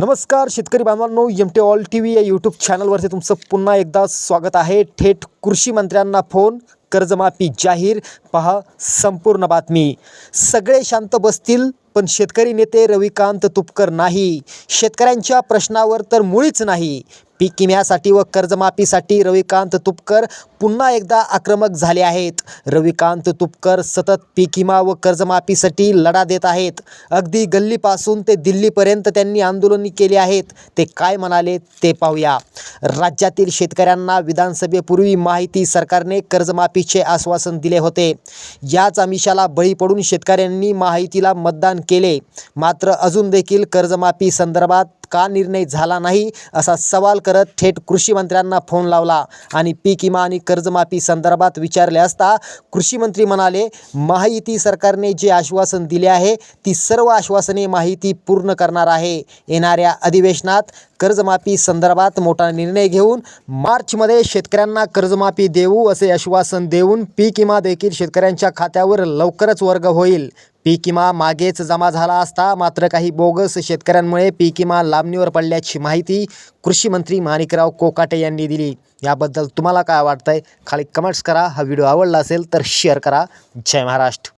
नमस्कार शेतकरी बांधवांनो M T all T V या यूट्यूब चॅनलवरती तुमचं पुन्हा एकदा स्वागत आहे. थेट कृषी मंत्र्यांना फोन कर्जमाफी जाहीर पहा संपूर्ण बातमी. सगळे शांत बसतील पण शेतकरी नेते रविकांत तुपकर नाही. शेतकऱ्यांच्या प्रश्नावर तर मुळीच नाही. पीक किम्यासाठी व कर्जमाफीसाठी रविकांत तुपकर पुन्हा एकदा आक्रमक झाले आहेत. रविकांत तुपकर सतत पीक विमा व कर्जमाफीसाठी लढा देत आहेत. अगदी गल्लीपासून ते दिल्लीपर्यंत त्यांनी आंदोलन केले आहेत. ते काय म्हणाले ते पाहूया. राज्यातील शेतकऱ्यांना विधानसभेपूर्वी माहिती सरकारने कर्जमाफीचे आश्वासन दिले होते. याच आमिषाला बळी पडून शेतकऱ्यांनी माहितीला मतदान केले. मात्र अजून देखील कर्जमाफी संदर्भात का निर्णय झाला नाही असा सवाल करत थेट कृषी मंत्र्यांना फोन लावला. आणि पीक विमा आणि कर्जमाफी संदर्भात विचारले असता कृषी मंत्री म्हणाले महायुती सरकारने जे आश्वासन दिले आहे ती सर्व आश्वासने माहिती पूर्ण करणार आहे. येणाऱ्या अधिवेशनात कर्जमाफी संदर्भात मोठा निर्णय घेऊन मार्चमध्ये शेतकऱ्यांना कर्जमाफी देऊ असे आश्वासन देऊन पीक विमा देखील शेतकऱ्यांच्या खात्यावर लवकरच वर्ग होईल. पीक विमा मागेच जमा झाला असता मात्र काही बोगस शेतकऱ्यांमुळे पीक विमा लांबणीवर पडल्याची माहिती कृषी मंत्री माणिकराव कोकाटे यांनी दिली. याबद्दल तुम्हाला काय वाटतंय? खाली कमेंट्स करा. हा व्हिडिओ आवडला असेल तर शेअर करा. जय महाराष्ट्र.